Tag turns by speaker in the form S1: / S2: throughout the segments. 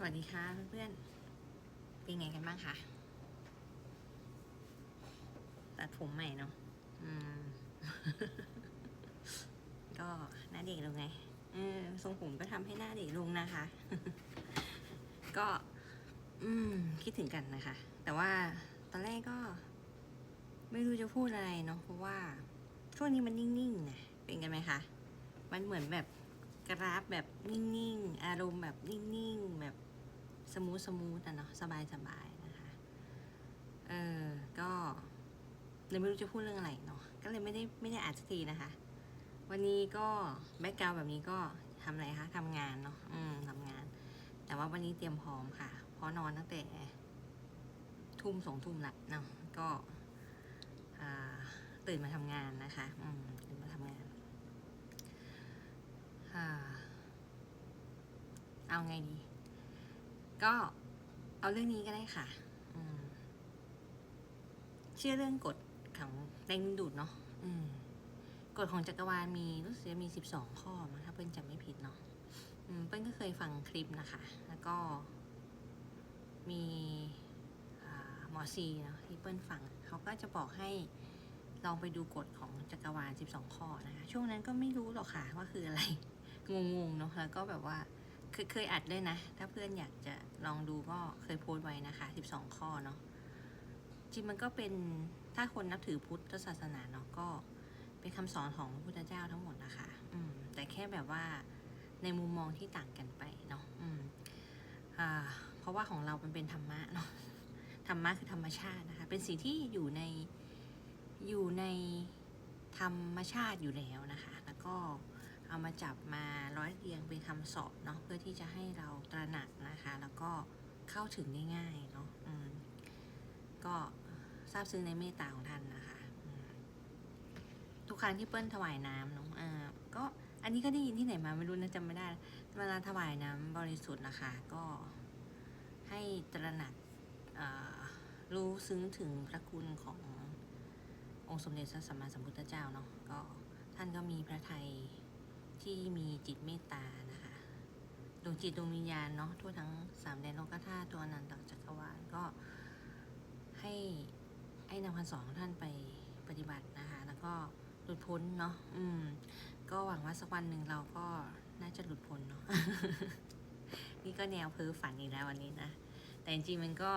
S1: สวัสดีค่ะเพื่อนๆ เป็นไงกันบ้างคะตัดผมใหม่เนาะอืม ก็หน้าเด็กลงไง เออทรงผมก็ทำให้หน้าเด็กลงนะคะ ก็ อืม คิดถึงกันนะคะ แต่ว่าตอนแรกก็ ไม่รู้จะพูดอะไรเนาะ เพราะว่าช่วงนี้มันนิ่งๆนะเป็นกันไหมคะ มันเหมือนแบบกราฟแบบนิ่งๆ อารมณ์แบบนิ่งๆ แบบ สมูทสมูทอะเนาะสบายสบายๆนะคะ เออก็เลยไม่รู้จะพูดเรื่องอะไรเนาะก็เลยไม่ได้ไม่ได้อัดสักทีนะคะ วันนี้ก็แบ็กกราวแบบนี้ก็ทำอะไรคะทำงานเนาะอืมทำงาน แต่ว่าวันนี้เตรียมพร้อมค่ะ เพราะนอนตั้งแต่ทุ่มสองทุ่มละเนาะก็ตื่นมาทำงานนะคะ อืมตื่นมาทำงานอ่าเอาไงดี ก็เอาเรื่องนี้ก็ได้ค่ะเชื่อเรื่องกฎของแรงดูดเนาะกฎของจักรวาลมีรู้สึกจะมีสิบสองข้อมั้งถ้าเปิ้ลจำไม่ผิดเนาะอืมเปิ้ลก็เคยฟังคลิปนะคะ แล้วก็มีหมอซีเนาะที่เปิ้ลฟัง เขาก็จะบอกให้ลองไปดูกฎของจักรวาลสิบสองข้อนะคะ ช่วงนั้นก็ไม่รู้หรอกค่ะว่าคืออะไร งงๆเนาะแล้วก็แบบว่า ยเคยอัดด้วยนะ ถ้าเพื่อนอยากจะลองดูก็เคยโพสต์ไว้นะคะ 12 ข้อเนาะจริงมันก็เป็นถ้าคนนับถือพุทธศาสนาเนาะก็เป็นคำสอนของพระพุทธเจ้าทั้งหมดนะคะ อืม แต่แค่แบบว่าในมุมมองที่ต่างกันไปเนาะอืมอ่า เพราะว่าของเรามันเป็นธรรมะเนาะธรรมะคือธรรมชาตินะคะ เป็นสิ่งที่อยู่ในอยู่ในธรรมชาติอยู่แล้วนะคะ แล้วก็ เอามาจับมาร้อยเรียงเป็นคำสอนเนาะเพื่อที่จะให้เราตระหนักนะคะ แล้วก็เข้าถึงได้ง่ายเนาะอืมก็ทราบซึ้งในเมตตาของท่านนะคะทุกครั้งที่เปิ้ลถวายน้ำเนาะอ่าก็อันนี้ก็ได้ยินที่ไหนมาไม่รู้นะจำไม่ได้เวลาถวายน้ำบริสุทธิ์นะคะ ก็ให้ตระหนักรู้ซึ้งถึงพระคุณขององค์สมเด็จพระสัมมาสัมพุทธเจ้าเนาะก็ท่านก็มีพระทัย ที่มีจิตเมตตานะคะดวงจิตดวงวิญญาณเนาะทั่วทั้งสามแดนโลกธาตุตัวนันตจักรวาลก็ให้ให้นำคำสอนของท่านไปปฏิบัตินะคะ แล้วก็หลุดพ้นเนาะอืม ก็หวังว่าสักวันหนึ่งเราก็น่าจะหลุดพ้นเนาะนี่ก็แนวเพ้อฝันอีกแล้ววันนี้นะ แต่จริงๆมันก็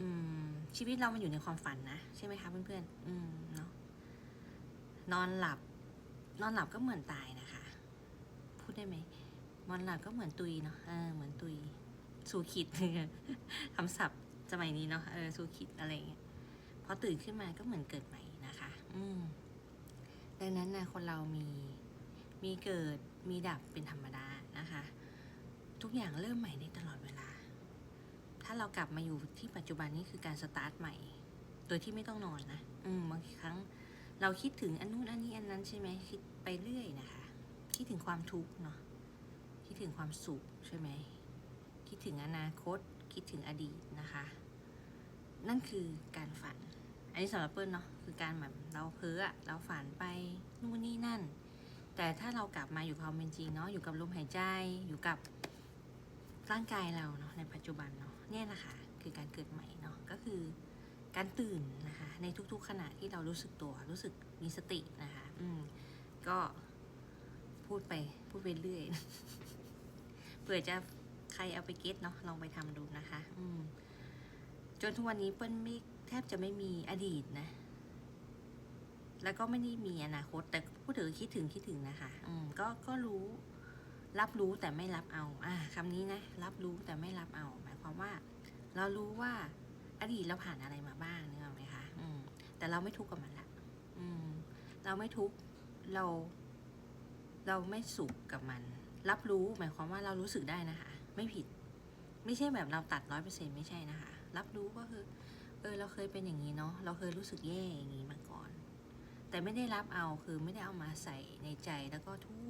S1: อืม ชีวิตเรามันอยู่ในความฝันนะ ใช่ไหมคะเพื่อนๆอืมเนาะนอนหลับ นอนหลับก็เหมือนตายนะคะ พูดได้ไหมนอนหลับก็เหมือนตุยเนาะเออเหมือนตุยสูขิดคำศัพท์สมัยนี้เนาะเออสูขิดอะไรเงี้ยพอตื่นขึ้นมาก็เหมือนเกิดใหม่นะคะ อืมดังนั้นนะคนเรามีมีเกิดมีดับเป็นธรรมดานะคะ ทุกอย่างเริ่มใหม่ได้ตลอดเวลา ถ้าเรากลับมาอยู่ที่ปัจจุบันนี้คือการสตาร์ทใหม่ โดยที่ไม่ต้องนอนนะ อืมบางครั้ง เราคิดถึงอันนู้นอันนี้อันนั้นใช่ไหมคิดไปเรื่อยนะคะ คิดถึงความทุกข์เนาะคิดถึงความสุขใช่ไหมคิดถึงอนาคต คิดถึงอดีตนะคะ นั่นคือการฝัน อันนี้สำหรับเปิ้ลเนาะคือการแบบเราเพ้อเราฝันไปนู่นนี่นั่น แต่ถ้าเรากลับมาอยู่กับความเป็นจริงเนาะอยู่กับลมหายใจอยู่กับร่างกายเราเนาะในปัจจุบันเนาะเนี่ยแหละค่ะคือการเกิดใหม่เนาะก็คือ การตื่นนะคะในทุกๆขณะที่เรารู้สึกตัวรู้สึกมีสตินะคะอืมก็พูดไปพูดไปเรื่อยเผื่อจะใครเอาไปเก็ตเนาะลองไปทำดูนะคะ อืมจนทุกวันนี้เปิ้ลไม่แทบจะไม่มีอดีตนะ แล้วก็ไม่ได้มีอนาคต แต่พูดถึงคิดถึงคิดถึงนะคะ อืมก็ก็รู้ รับรู้แต่ไม่รับเอา อ่าคำนี้นะ รับรู้แต่ไม่รับเอา หมายความว่า เรารู้ว่า อดีตเราผ่านอะไรมาบ้างเนึกออกไหมคะอืม แต่เราไม่ทุกข์กับมันละอืม เราไม่ทุกข์เรา เราไม่สุขกับมัน รับรู้หมายความว่าเรารู้สึกได้นะคะ ไม่ผิด ไม่ใช่แบบเราตัดร้อยเปอร์เซ็นไม่ใช่นะคะ รับรู้ก็คือ เออ เราเคยเป็นอย่างนี้เนาะเราเคยรู้สึกแย่อย่างนี้มาก่อน แต่ไม่ได้รับเอาคือไม่ได้เอามาใส่ในใจแล้วก็ทุ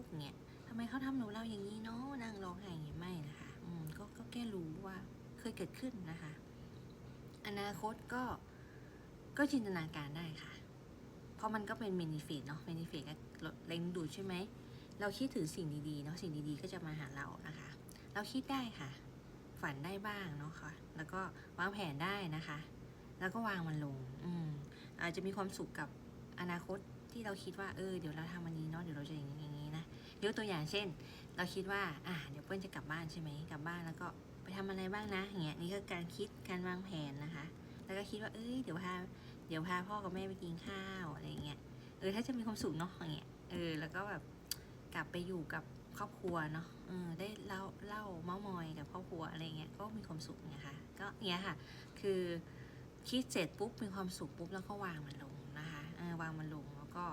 S1: กข์เนี่ยทำไมเขาทำหนูเราอย่างนี้เนาะนั่งร้องไห้อย่างนี้ไม่นะคะ อืมก็ก็แค่รู้ว่าเคยเกิดขึ้นนะคะ อนาคตก็ก็จินตนาการได้ค่ะ เพราะมันก็เป็นเมนิเฟตเนาะเมนิเฟตก็เล็งดูดใช่ไหม เราคิดถึงสิ่งดีๆเนาะสิ่งดีๆก็จะมาหาเรานะคะ เราคิดได้ค่ะ ฝันได้บ้างเนาะค่ะ แล้วก็วางแผนได้นะคะ แล้วก็วางมันลง อืมอาจจะมีความสุขกับอนาคตที่เราคิดว่าเออเดี๋ยวเราทำอันนี้เนาะเดี๋ยวเราจะอย่างนี้อย่างนี้นะยกตัวอย่างเช่น เราคิดว่าอ่าเดี๋ยวเปิ้ลจะกลับบ้านใช่ไหมกลับบ้านแล้วก็ ทำอะไรบ้างนะอย่างเงี้ยนี่ก็การคิดการวางแผนนะคะ แล้วก็คิดว่าเอ้ยเดี๋ยวพาเดี๋ยวพาพ่อกับแม่ไปกินข้าวอะไรอย่างเงี้ยเออถ้าจะมีความสุขเนาะอย่างเงี้ยเออแล้วก็แบบกลับไปอยู่กับครอบครัวเนาะเออได้เล่าเล่าเมาส์มอยกับครอบครัวอะไรเงี้ยก็มีความสุขนะคะก็เงี้ยค่ะ คือคิดเสร็จปุ๊บมีความสุขปุ๊บแล้วก็วางมันลงนะคะเออวางมันลงแล้วก็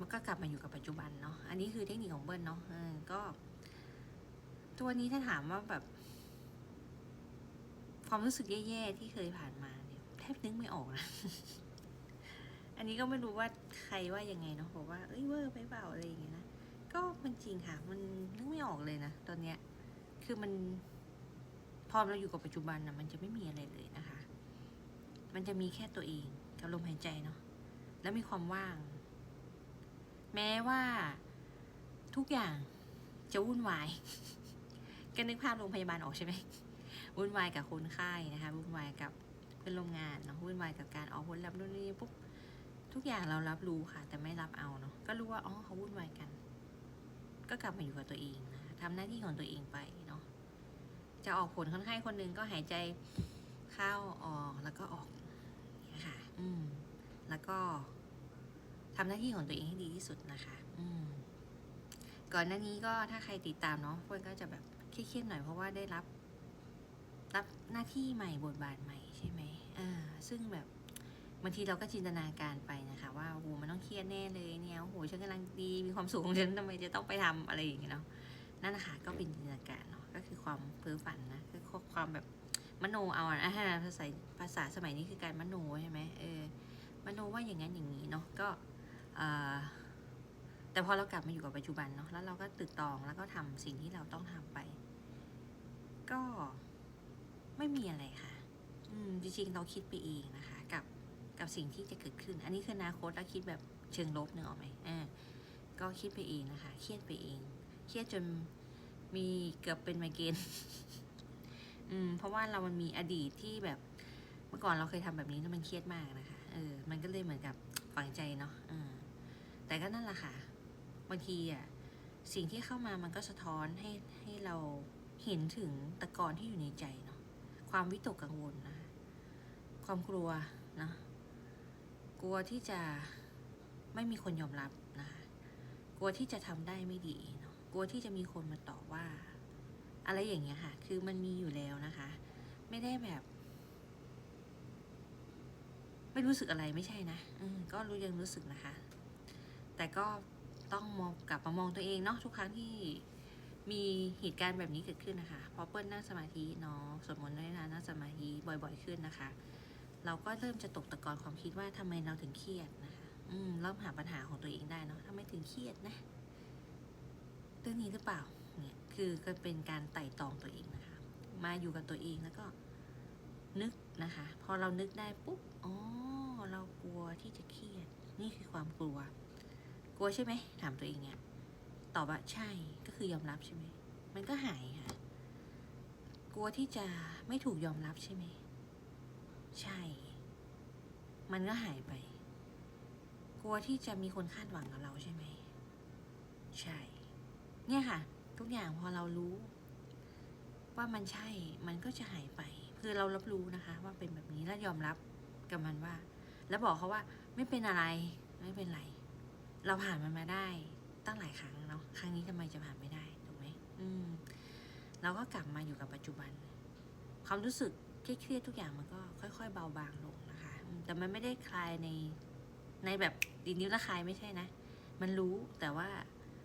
S1: มันก็กลับมาอยู่กับปัจจุบันเนาะ อันนี้คือเทคนิคของเบิ้ลเนาะเออก็ ตัวนี้ถ้าถามว่าแบบ ความรู้สึกแย่ๆที่เคยผ่านมาเนี่ยแทบนึกไม่ออกนะ อันนี้ก็ไม่รู้ว่าใครว่ายังไงเนาะบอกว่าเอ้ยเวอร์ไปเปล่าอะไรอย่างเงี้ยนะก็มันจริงค่ะ มันนึกไม่ออกเลยนะตอนเนี้ย คือมัน พอเราอยู่กับปัจจุบันนะมันจะไม่มีอะไรเลยนะคะ มันจะมีแค่ตัวเองกับลมหายใจเนาะแล้วมีความว่าง แม้ว่าทุกอย่างจะวุ่นวาย ก็นึกภาพโรงพยาบาลออกใช่ไหมวุ่นวายกับคนไข้นะคะวุ่นวายกับเพื่อนร่วมงานเนาะวุ่นวายกับการออกผลลัพธ์นู่นนี่ปุ๊บทุกอย่างเรารับรู้ค่ะ แต่ไม่รับเอาเนาะก็รู้ว่าอ๋อเขาวุ่นวายกัน ก็กลับมาอยู่กับตัวเองนะคะทำหน้าที่ของตัวเองไปเนาะจะออกผลคนไข้คนหนึ่งก็หายใจเข้าออกแล้วก็ออกเงี้ยค่ะ อืม แล้วก็ทำหน้าที่ของตัวเองให้ดีที่สุดนะคะ อืมก่อนหน้านี้ก็ถ้าใครติดตามเนาะเพื่อนก็จะแบบ เครียดๆหน่อยเพราะว่าได้รับรับหน้าที่ใหม่บทบาทใหม่ใช่ไหมอ่าซึ่งแบบบางทีเราก็จินตนาการไปนะคะว่าโอ้โหมันต้องเครียดแน่เลยเนี่ยโอ้โหฉันกำลังดีมีความสุขของฉันทำไมจะต้องไปทำอะไรอย่างเงี้ยเนาะนั่นนะคะก็เป็นจินตนาการเนาะก็คือความเพ้อฝันนะคือความแบบมโนเอาอะอ่าภาษาภาษาสมัยนี้คือการมโนใช่ไหมเออมโนว่าอย่างนั้นอย่างนี้เนาะก็เอ่อแต่พอเรากลับมาอยู่กับปัจจุบันเนาะแล้วเราก็ตึกตองแล้วก็ทำสิ่งที่เราต้องทำไป ก็ไม่มีอะไรค่ะ อืมจริงๆเราคิดไปเองนะคะ กับกับสิ่งที่จะเกิดขึ้น อันนี้คืออนาคตแล้วคิดแบบเชิงลบนึกออกไหมอ่าก็คิดไปเองนะคะ เครียดไปเอง เครียดจนมีเกือบเป็นไมเกรนอืม เพราะว่าเรามันมีอดีตที่แบบเมื่อก่อนเราเคยทำแบบนี้แล้วมันเครียดมากนะคะ เออ มันก็เลยเหมือนกับฝังใจเนาะเออแต่ก็นั่นแหละค่ะ บางทีอะ สิ่งที่เข้ามามันก็สะท้อนให้ให้เรา เห็นถึงตะกอนที่อยู่ในใจเนาะความวิตกกังวลนะ ความกลัวนะกลัวที่จะไม่มีคนยอมรับนะกลัวที่จะทำได้ไม่ดีเนาะกลัวที่จะมีคนมาต่อว่า อะไรอย่างเงี้ยค่ะ คือมันมีอยู่แล้วนะคะ ไม่ได้แบบ ไม่รู้สึกอะไรไม่ใช่นะอืก็รู้ยังรู้สึกนะคะ แต่ก็ต้องมองกลับมามองตัวเองเนาะทุกครั้งที่ มีเหตุการณ์แบบนี้เกิดขึ้นนะคะพอเปิ้ลนั่งสมาธิเนาะสวดมนต์ได้นานนั่งสมาธิบ่อย ๆขึ้นนะคะ เราก็เริ่มจะตกตะกอนความคิดว่าทำไมเราถึงเครียดนะคะ อืมเริ่มหาปัญหาของตัวเองได้เนาะทำไมถึงเครียดนะเรื่องนี้หรือเปล่าเนี่ยคือก็เป็นการไต่ตองตัวเองนะคะ มาอยู่กับตัวเองแล้วก็นึกนะคะ พอเรานึกได้ปุ๊บอ๋อเรากลัวที่จะเครียด นี่คือความกลัว กลัวใช่ไหมถามตัวเองเนี่ย ตอบว่าใช่ก็คือยอมรับใช่ไหม มันก็หายค่ะ กลัวที่จะไม่ถูกยอมรับใช่ไหม ใช่ มันก็หายไป กลัวที่จะมีคนคาดหวังกับเราใช่ไหม ใช่ เนี่ยค่ะ ทุกอย่างพอเรารู้ ว่ามันใช่ มันก็จะหายไป คือเรารับรู้นะคะ ว่าเป็นแบบนี้แล้วยอมรับกับมันว่า แล้วบอกเขาว่าไม่เป็นอะไร ไม่เป็นไร เราผ่านมันมาได้ตั้งหลายครั้ง เนาะครั้งนี้ทำไมจะผ่านไม่ได้ถูกไหมอืมเราก็กลับมาอยู่กับปัจจุบัน ความรู้สึกเครียดทุกอย่างมันก็ค่อยๆเบาบางลงนะคะ แต่มันไม่ได้คลายในในแบบดีนิ้วละคลายไม่ใช่นะ มันรู้แต่ว่า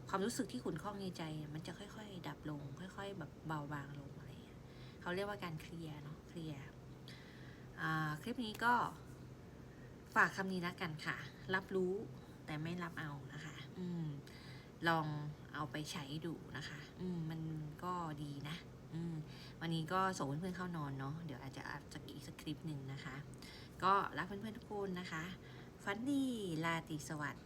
S1: ความรู้สึกที่ขุ่นข้องในใจ มันจะค่อย ๆ ดับลง ค่อย ๆ แบบเบาบางลงอะไรเงี้ยเขาเรียกว่าการเคลียร์เนาะเคลียร์คลิปนี้ก็ฝากคำนี้ละกันค่ะ รับรู้แต่ไม่รับเอานะคะ อืม ลองเอาไปใช้ดูนะคะ อืมมันก็ดีนะ อืมวันนี้ก็ส่งเพื่อนๆเข้านอนเนาะเดี๋ยวอาจจะอัดจากอีกสักคลิปหนึ่งนะคะ ก็รักเพื่อนๆทุกคนนะคะฝันดีลาตรีสวัสดิ์